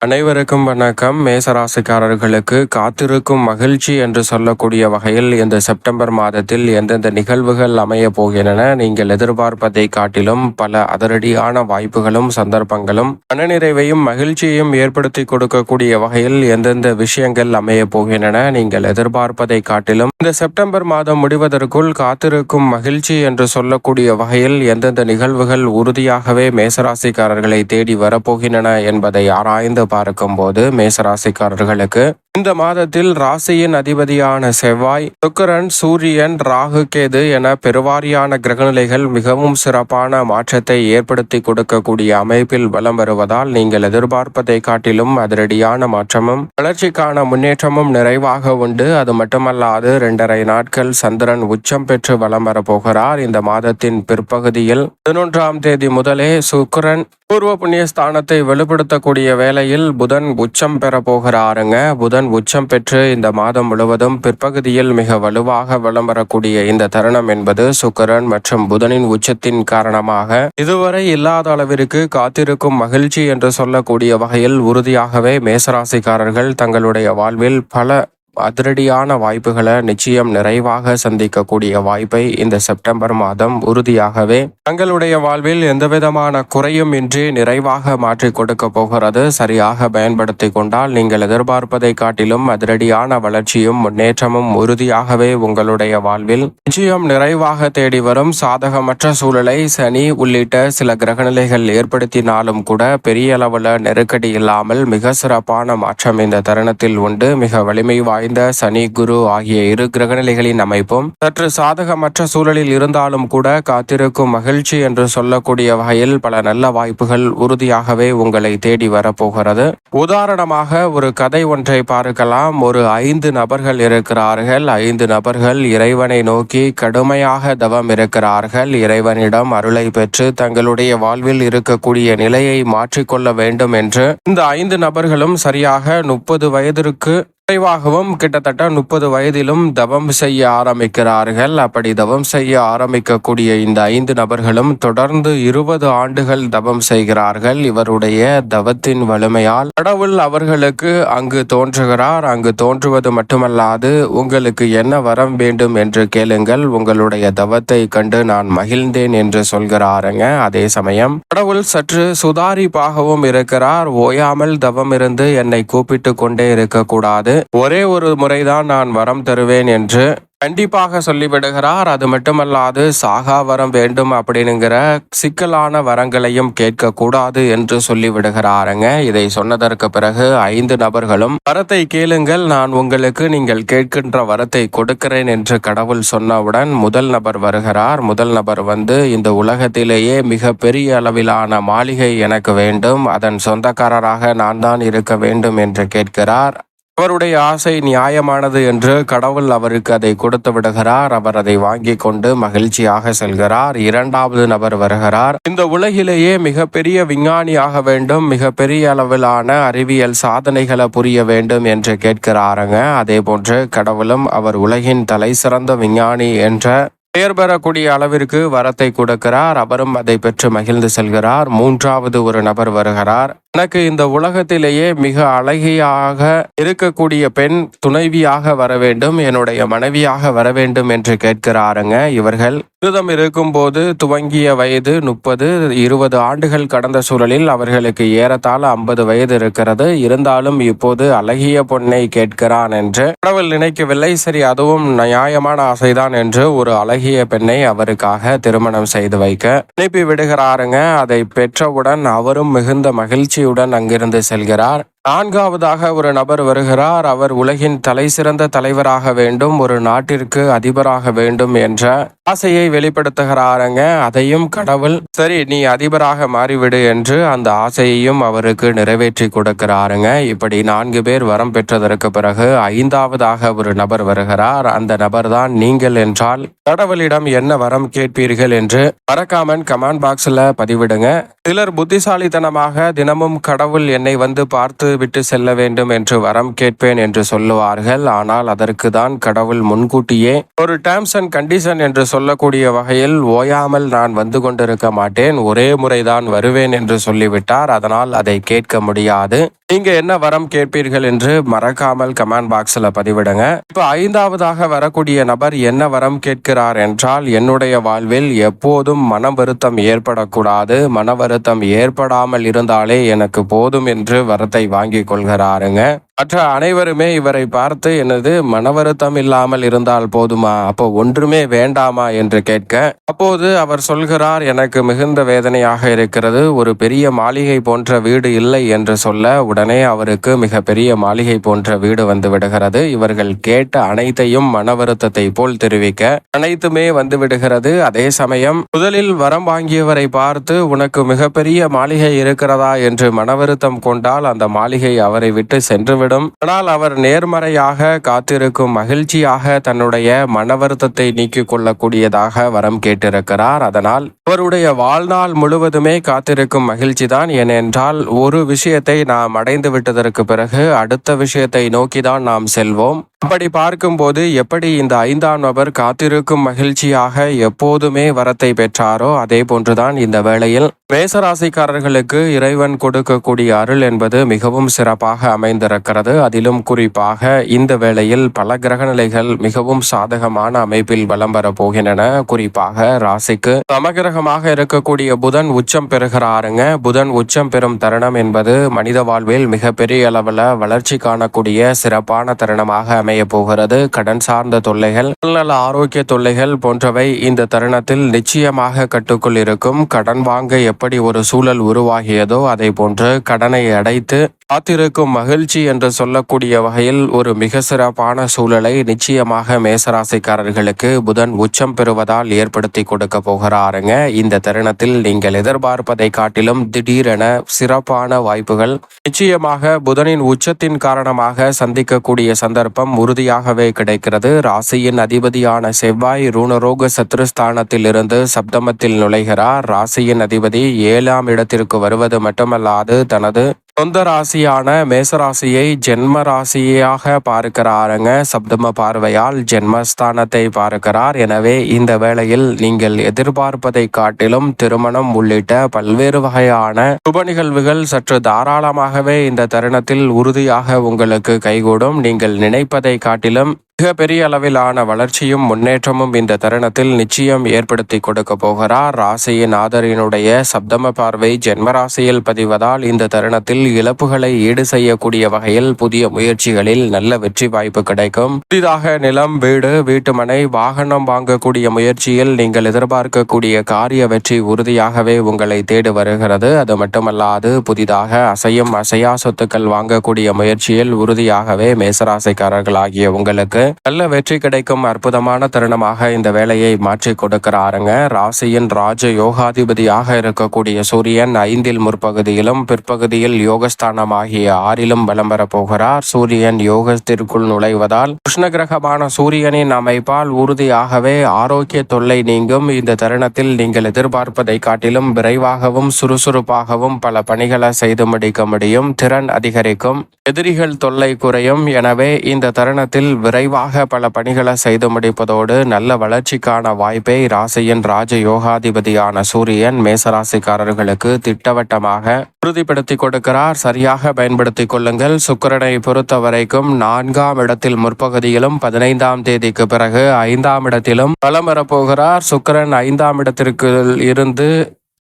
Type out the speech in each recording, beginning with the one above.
அனைவருக்கும் வணக்கம். மேசராசிக்காரர்களுக்கு காத்திருக்கும் மகிழ்ச்சி என்று சொல்லக்கூடிய வகையில் இந்த செப்டம்பர் மாதத்தில் எந்தெந்த நிகழ்வுகள் அமைய போகின்றன நீங்கள் எதிர்பார்ப்பதை காட்டிலும் பல அதிரடியான வாய்ப்புகளும் சந்தர்ப்பங்களும் மனநிறைவையும் மகிழ்ச்சியையும் ஏற்படுத்தி கொடுக்கக்கூடிய வகையில் எந்தெந்த விஷயங்கள் அமைய போகின்றன நீங்கள் எதிர்பார்ப்பதை காட்டிலும். இந்த செப்டம்பர் மாதம் முடிவதற்குள் காத்திருக்கும் மகிழ்ச்சி என்று சொல்லக்கூடிய வகையில் எந்தெந்த நிகழ்வுகள் உறுதியாகவே மேசராசிக்காரர்களை தேடி வரப்போகின்றன என்பதை ஆராய்ந்து பார்க்கும்போது மேசராசிக்காரர்களுக்கு இந்த மாதத்தில் ராசியின் அதிபதியான செவ்வாய் சுக்கரன் சூரியன் ராகு கேது என பெருவாரியான கிரகநிலைகள் மிகவும் சிறப்பான மாற்றத்தை ஏற்படுத்தி கொடுக்கக்கூடிய அமைப்பில் வலம் வருவதால் நீங்கள் எதிர்பார்ப்பதை காட்டிலும் அதிரடியான மாற்றமும் வளர்ச்சிக்கான முன்னேற்றமும் நிறைவாக உண்டு. அது மட்டுமல்லாது இரண்டரை நாட்கள் சந்திரன் உச்சம் பெற்று வலம் வரப்போகிறார் இந்த மாதத்தின் பிற்பகுதியில் பதினொன்றாம் தேதி முதலே சுக்கரன் பூர்வ புண்ணிய ஸ்தானத்தை வெளிப்படுத்தக்கூடிய வேளையில் புதன் உச்சம் பெற போகிறாருங்க. புதன் உச்சம் பெற்று இந்த மாதம் முழுவதும் பிற்பகுதியில் மிக வலுவாக விளம்பரக்கூடிய வரக்கூடிய இந்த தருணம் என்பது சுக்கரன் மற்றும் புதனின் உச்சத்தின் காரணமாக இதுவரை இல்லாத அளவிற்கு காத்திருக்கும் மகிழ்ச்சி என்று சொல்லக்கூடிய வகையில் உறுதியாகவே மேசராசிக்காரர்கள் தங்களுடைய வாழ்வில் பல அதிரடியான வாய்ப்புகளை நிச்சயம் நிறைவாக சந்திக்கக்கூடிய வாய்ப்பை இந்த செப்டம்பர் மாதம் உறுதியாகவே தங்களுடைய வாழ்வில் எந்தவிதமான குறையும் இன்றி நிறைவாக மாற்றி கொடுக்க போகிறது. சரியாக பயன்படுத்தி கொண்டால் நீங்கள் எதிர்பார்ப்பதை காட்டிலும் அதிரடியான வளர்ச்சியும் முன்னேற்றமும் உறுதியாகவே உங்களுடைய வாழ்வில் நிச்சயம் நிறைவாக தேடி வரும். சாதகமற்ற சூழலை சனி உள்ளிட்ட சில கிரகநிலைகள் ஏற்படுத்தினாலும் கூட பெரிய அளவுல நெருக்கடி இல்லாமல் மிக சிறப்பான மாற்றம் இந்த தருணத்தில் உண்டு. மிக வலிமை வாய்ந்த சனி குரு ஆகிய இரு கிரகநிலைகளின் அமைப்பும் சற்று சாதகமற்ற சூழலில் இருந்தாலும் கூட காத்திருக்கும் மகிழ்ச்சி என்று சொல்லக்கூடிய வகையில் பல நல்ல வாய்ப்புகள் உறுதியாகவே உங்களை தேடி வரப்போகிறது. உதாரணமாக ஒரு கதை ஒன்றை பார்க்கலாம். ஒரு ஐந்து நபர்கள் இருக்கிறார்கள். ஐந்து நபர்கள் இறைவனை நோக்கி கடுமையாக தவம் இருக்கிறார்கள். இறைவனிடம் அருளை பெற்று தங்களுடைய வாழ்வில் இருக்கக்கூடிய நிலையை மாற்றிக்கொள்ள வேண்டும் என்று. இந்த ஐந்து நபர்களும் சரியாக முப்பது வயதிற்கு குறைவாகவும் கிட்டத்தட்ட முப்பது வயதிலும் தவம் செய்ய ஆரம்பிக்கிறார்கள். அப்படி தவம் செய்ய ஆரம்பிக்கக்கூடிய இந்த ஐந்து நபர்களும் தொடர்ந்து இருபது ஆண்டுகள் தவம் செய்கிறார்கள். இவருடைய தவத்தின் வலிமையால் கடவுள் அவர்களுக்கு அங்கு தோன்றுகிறார். அங்கு தோன்றுவது மட்டுமல்லாது உங்களுக்கு என்ன வரம் வேண்டும்? என்று கேளுங்கள். உங்களுடைய தவத்தை கண்டு நான் மகிழ்ந்தேன் என்று சொல்கிறாருங்க. அதே சமயம் கடவுள் சற்று சுதாரிப்பாகவும் இருக்கிறார். ஓயாமல் தவம் இருந்து என்னை கூப்பிட்டு கொண்டே இருக்கக்கூடாது. ஒரே ஒரு முறைதான் நான் வரம் தருவேன் என்று கண்டிப்பாக சொல்லிவிடுகிறார். அது மட்டுமல்லாது சாகா வரம் வேண்டும் அப்படின்னுங்கிற சிக்கலான வரங்களையும் கேட்கக்கூடாது என்று சொல்லிவிடுகிறாருங்க. இதை சொன்னதற்கு பிறகு ஐந்து நபர்களும் வரத்தை கேளுங்கள் நான் உங்களுக்கு நீங்கள் கேட்கின்ற வரத்தை கொடுக்கிறேன் என்று கடவுள் சொன்னவுடன் முதல் நபர் வருகிறார். முதல் நபர் வந்து இந்த உலகத்திலேயே மிக பெரிய அளவிலான மாளிகை எனக்கு வேண்டும். அதன் சொந்தக்காரராக நான் தான் இருக்க வேண்டும் என்று கேட்கிறார். அவருடைய ஆசை நியாயமானது என்று கடவுள் அவருக்கு அதை கொடுத்து விடுகிறார். அவர் அதை வாங்கி கொண்டு மகிழ்ச்சியாக செல்கிறார். இரண்டாவது நபர் வருகிறார். இந்த உலகிலேயே மிகப்பெரிய விஞ்ஞானியாக வேண்டும் மிகப்பெரிய அளவிலான அறிவியல் சாதனைகளை புரிய வேண்டும் என்று கேட்கிறாருங்க. அதே போன்று கடவுளும் அவர் உலகின் தலை சிறந்த விஞ்ஞானி என்ற பெயர் பெறக்கூடிய அளவிற்கு வரத்தை கொடுக்கிறார். அவரும் அதை பெற்று மகிழ்ந்து செல்கிறார். மூன்றாவது ஒரு நபர் வருகிறார். எனக்கு இந்த உலகத்திலேயே மிக அழகியாக இருக்கக்கூடிய பெண் துணைவியாக வர வேண்டும் என்னுடைய மனைவியாக வர வேண்டும் என்று கேட்கிறாருங்க இவர்கள். விரதம் இருக்கும்போது துவங்கிய வயது முப்பது இருபது ஆண்டுகள் கடந்த சூழலில் அவர்களுக்கு ஏறத்தாழ ஐம்பது வயது இருக்கிறது. இருந்தாலும் இப்போது அழகிய பொண்ணை கேட்கிறான் என்று கடவுள் நினைக்கவில்லை. சரி அதுவும் நியாயமான ஆசைதான் என்று ஒரு அழகிய பெண்ணை அவருக்காக திருமணம் செய்து வைக்க அனுப்பி விடுகிறாருங்க. அதை பெற்றவுடன் அவரும் மிகுந்த மகிழ்ச்சி மகிழ்ச்சியுடன் அங்கிருந்து செல்கிறார். நான்காவதாக ஒரு நபர் வருகிறார். அவர் உலகின் தலை சிறந்த தலைவராக வேண்டும் ஒரு நாட்டிற்கு அதிபராக வேண்டும் என்ற ஆசையை வெளிப்படுத்துகிறாருங்க. அதையும் கடவுள் சரி நீ அதிபராக மாறிவிடு என்று அந்த ஆசையையும் அவருக்கு நிறைவேற்றி கொடுக்கிறாருங்க. இப்படி நான்கு பேர் வரம் பெற்றதற்கு பிறகு ஐந்தாவதாக ஒரு நபர் வருகிறார். அந்த நபர் தான் நீங்கள் என்றால் கடவுளிடம் என்ன வரம் கேட்பீர்கள் என்று மறக்காமன் கமெண்ட் பாக்ஸ்ல பதிவிடுங்க. சிலர் புத்திசாலித்தனமாக தினமும் கடவுள் என்னை வந்து பார்த்து விட்டு செல்ல வேண்டும் என்று வரம் கேட்பேன் என்று சொல்லுவார்கள். ஆனால் அதற்கு தான் கடவுள் முன்கூட்டியே ஒரு டேர்ம்ஸ் அண்ட் கண்டிஷன் என்று சொல்லக்கூடிய வகையில் ஓயாமல் நான் வந்து கொண்டிருக்க மாட்டேன். ஒரே முறைதான் வருவேன் என்று சொல்லிவிட்டார். அதனால் அதை கேட்க முடியாது. நீங்க என்ன வரம் கேட்பீர்கள் என்று மறக்காமல் கமெண்ட் பாக்ஸ்ல பதிவிடுங்க. இப்ப ஐந்தாவதாக வரக்கூடிய நபர் என்ன வரம் கேட்கிறார் என்றால் என்னுடைய வாழ்வில் எப்போதும் மன வருத்தம் ஏற்படக்கூடாது. மன வருத்தம் ஏற்படாமல் இருந்தாலே எனக்கு போதும் என்று வரத்தை வாங்கி கொள்கிறாருங்க. மற்ற அனைவருமே இவரை பார்த்து எனது மன வருத்தம் இல்லாமல் இருந்தால் போதுமா? அப்போ ஒன்றுமே வேண்டாமா என்று கேட்க அப்போது அவர் சொல்கிறார் எனக்கு மிகுந்த வேதனையாக இருக்கிறது. ஒரு பெரிய மாளிகை போன்ற வீடு இல்லை என்று சொல்ல உடனே அவருக்கு மிக பெரிய மாளிகை போன்ற வீடு வந்து விடுகிறது. இவர்கள் கேட்ட அனைத்தையும் மன வருத்தத்தை போல் தெரிவிக்க அனைத்துமே வந்து விடுகிறது. அதே சமயம் முதலில் வரம் வாங்கியவரை பார்த்து உனக்கு மிகப்பெரிய மாளிகை இருக்கிறதா? என்று மன வருத்தம் கொண்டால் அந்த மாளிகை அவரை விட்டு சென்றுவிடும். ஆனால் அவர் நேர்மறையாக காத்திருக்கும் மகிழ்ச்சியாக தன்னுடைய மன வருத்தத்தை நீக்கிக் கொள்ளக்கூடியதாக வரம் கேட்டிருக்கிறார். அதனால் அவருடைய வாழ்நாள் முழுவதுமே காத்திருக்கும் மகிழ்ச்சிதான். ஏனென்றால் ஒரு விஷயத்தை நாம் அடைந்து விட்டதற்கு பிறகு அடுத்த விஷயத்தை நோக்கிதான் நாம் செல்வோம். அப்படி பார்க்கும்போது எப்படி இந்த ஐந்தாம் நபர் காத்திருக்கும் மகிழ்ச்சியாக எப்போதுமே வரத்தை பெற்றாரோ அதே போன்றுதான் இந்த வேளையில் மேசராசிக்காரர்களுக்கு இறைவன் கொடுக்கக்கூடிய அருள் என்பது மிகவும் சிறப்பாக அமைந்திருக்கிறது. அதிலும் குறிப்பாக இந்த வேளையில் பல கிரகநிலைகள் மிகவும் சாதகமான அமைப்பில் வலம் வர போகின்றன. குறிப்பாக ராசிக்கு சமகிரகமாக இருக்கக்கூடிய புதன் உச்சம் பெறுகிறாருங்க. புதன் உச்சம் பெறும் தருணம் என்பது மனித வாழ்வில் மிகப்பெரிய அளவில் வளர்ச்சி காணக்கூடிய சிறப்பான தருணமாக அமைய போகிறது. கடன் சார்ந்த தொல்லைகள் உடல்நல ஆரோக்கிய தொல்லைகள் போன்றவை இந்த தருணத்தில் நிச்சயமாக கட்டுக்குள் இருக்கும். கடன் வாங்க எப்படி ஒரு சூழல் உருவாகியதோ அதை போன்று கடனை அடைத்து காத்திருக்கும் மகிழ்ச்சி என்று சொல்லக்கூடிய வகையில் ஒரு மிக சிறப்பான சூழலை நிச்சயமாக மேசராசிக்காரர்களுக்கு புதன் உச்சம் பெறுவதால் ஏற்படுத்தி கொடுக்க போகிறாருங்க. இந்த தருணத்தில் நீங்கள் எதிர்பார்ப்பதை காட்டிலும் திடீரென சிறப்பான வாய்ப்புகள். நிச்சயமாக புதனின் உச்சத்தின் காரணமாக சந்திக்கக்கூடிய சந்தர்ப்பம் உறுதியாகவே கிடைக்கிறது. ராசியின் அதிபதியான செவ்வாய் ரூணரோக சத்ருஸ்தானத்தில் இருந்து சப்தமத்தில் நுழைகிறார். ராசியின் அதிபதி ஏழாம் இடத்திற்கு வருவது மட்டுமல்லாது தனது சொந்த ராசியான மேசராசியை ஜென்ம ராசியாக பார்க்கிறாருங்க. சப்தம பார்வையால் ஜென்மஸ்தானத்தை பார்க்கிறார். எனவே இந்த வேளையில் நீங்கள் எதிர்பார்ப்பதை காட்டிலும் திருமணம் உள்ளிட்ட பல்வேறு வகையான சுப நிகழ்வுகள் சற்று தாராளமாகவே இந்த தருணத்தில் உறுதியாக உங்களுக்கு கைகூடும். நீங்கள் நினைப்பதை காட்டிலும் மிக பெரிய அளவிலான வளர்ச்சியும் முன்னேற்றமும் இந்த தருணத்தில் நிச்சயம் ஏற்படுத்தி கொடுக்க போகிறார். ராசியின் ஆதரினுடைய சப்தம பார்வை ஜென்மராசியில் பதிவதால் இந்த தருணத்தில் இழப்புகளை ஈடு செய்யக்கூடிய வகையில் புதிய முயற்சிகளில் நல்ல வெற்றி வாய்ப்பு கிடைக்கும். புதிதாக நிலம் வீடு வீட்டுமனை வாகனம் வாங்கக்கூடிய முயற்சியில் நீங்கள் எதிர்பார்க்கக்கூடிய காரிய வெற்றி உறுதியாகவே உங்களை தேடி வருகிறது. அது மட்டுமல்லாது புதிதாக அசையும் அசையா சொத்துக்கள் வாங்கக்கூடிய முயற்சியில் உறுதியாகவே மேசராசிக்காரர்களாகிய உங்களுக்கு நல்ல வெற்றி கிடைக்கும் அற்புதமான தருணமாக இந்த வேலையை மாற்றி கொடுக்கிறாருங்க. ராசியின் ராஜ யோகாதிபதியாக இருக்கக்கூடிய சூரியன் ஐந்தில் முற்பகுதியிலும் பிற்பகுதியில் யோகஸ்தானம் ஆகிய ஆறிலும் பலம் பெறப் போகிறார். சூரியன் யோகத்திற்குள் நுழைவதால் கிருஷ்ண கிரகமான சூரியனின் அமைப்பால் உறுதியாகவே ஆரோக்கிய தொல்லை நீங்கும். இந்த தருணத்தில் நீங்கள் எதிர்பார்ப்பதை காட்டிலும் விரைவாகவும் சுறுசுறுப்பாகவும் பல பணிகளை செய்து முடிக்க முடியும். திறன் அதிகரிக்கும். எதிரிகள் தொல்லை குறையும். எனவே இந்த தருணத்தில் விரைவாக பல பணிகளை செய்து முடிப்பதோடு நல்ல வளர்ச்சிக்கான வாய்ப்பை ராசியின் ராஜ யோகாதிபதியான சூரியன் மேசராசிக்காரர்களுக்கு திட்டவட்டமாக உறுதிப்படுத்தி கொடுக்கிறார். சரியாக பயன்படுத்திக் கொள்ளுங்கள். சுக்கரனை பொறுத்த வரைக்கும் நான்காம் இடத்தில் முற்பகுதியிலும் பதினைந்தாம் தேதிக்கு பிறகு ஐந்தாம் இடத்திலும் பலம் வரப்போகிறார். சுக்கிரன் ஐந்தாம் இடத்திற்கு இருந்து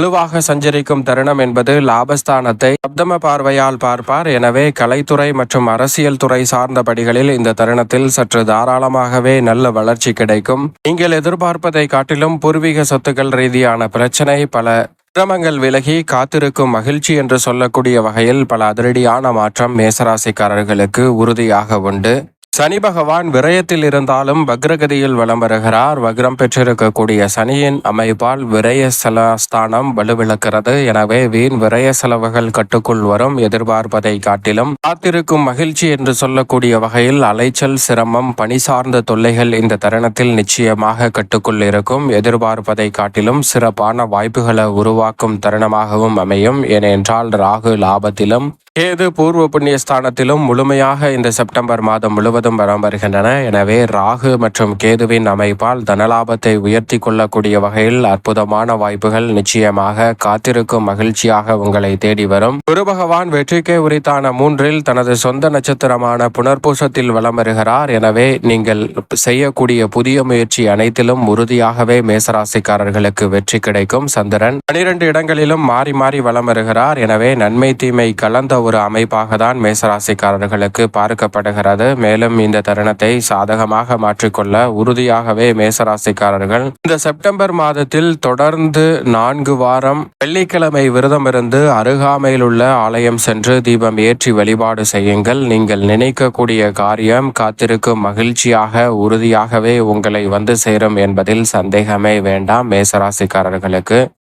வலுவாக சஞ்சரிக்கும் தருணம் என்பது லாபஸ்தானத்தை சப்தம பார்வையால் பார்ப்பார். எனவே கலைத்துறை மற்றும் அரசியல் துறை சார்ந்த படிகளில் இந்த தருணத்தில் சற்று தாராளமாகவே நல்ல வளர்ச்சி கிடைக்கும். நீங்கள் எதிர்பார்ப்பதை காட்டிலும் பூர்வீக சொத்துக்கள் ரீதியான பிரச்சனை பல சிரமங்கள் விலகி காத்திருக்கும் மகிழ்ச்சி என்று சொல்லக்கூடிய வகையில் பல அதிரடியான மாற்றம் மேசராசிக்காரர்களுக்கு உறுதியாக உண்டு. சனி பகவான் விரயத்தில் இருந்தாலும் வக்ரகதியில் வலம் வருகிறார். வக்ரம் பெற்றிருக்கக்கூடிய சனியின் அமைப்பால் விரய ஸ்தானம் வலுவிழக்கிறது. எனவே வீண் விரய செலவுகள் கட்டுக்குள் வரும் எதிர்பார்ப்பதை காட்டிலும். காத்திருக்கும் மகிழ்ச்சி என்று சொல்லக்கூடிய வகையில் அலைச்சல் சிரமம் பணி சார்ந்த தொல்லைகள் இந்த தருணத்தில் நிச்சயமாக கட்டுக்குள் இருக்கும். எதிர்பார்ப்பதை காட்டிலும் சிறப்பான வாய்ப்புகளை உருவாக்கும் தருணமாகவும் அமையும். ஏனென்றால் ராகு லாபத்திலும் கேது பூர்வ புண்ணிய ஸ்தானத்திலும் முழுமையாக இந்த செப்டம்பர் மாதம் முழுவதும் வரம் வருகின்றன எனவே ராகு மற்றும் கேதுவின் அமைப்பால் தனலாபத்தை உயர்த்தி கொள்ளக்கூடிய வகையில் அற்புதமான வாய்ப்புகள் நிச்சயமாக காத்திருக்கும் மகிழ்ச்சியாக உங்களை தேடி வரும். குரு பகவான் வெற்றிக்கே உரித்தான மூன்றில் தனது சொந்த நட்சத்திரமான புனர்பூசத்தில் வலம் வருகிறார். எனவே நீங்கள் செய்யக்கூடிய புதிய முயற்சி அனைத்திலும் உறுதியாகவே மேசராசிக்காரர்களுக்கு வெற்றி கிடைக்கும். சந்திரன் பனிரெண்டு இடங்களிலும் மாறி மாறி வலம் வருகிறார். எனவே நன்மை தீமை கலந்த ஒரு அமைப்பாக தான் மேசராசிக்காரர்களுக்கு பார்க்கப்படுகிறது. மேலும் இந்த தருணத்தை சாதகமாக மாற்றிக்கொள்ள உறுதியாகவே மேசராசிக்காரர்கள் இந்த செப்டம்பர் மாதத்தில் தொடர்ந்து நான்கு வாரம் வெள்ளிக்கிழமை விரதம் இருந்து அருகாமையில் உள்ள ஆலயம் சென்று தீபம் ஏற்றி வழிபாடு செய்யுங்கள். நீங்கள் நினைக்கக்கூடிய காரியம் காத்திருக்கும் மகிழ்ச்சியாக உறுதியாகவே உங்களை வந்து சேரும் என்பதில் சந்தேகமே வேண்டாம் மேசராசிக்காரர்களுக்கு.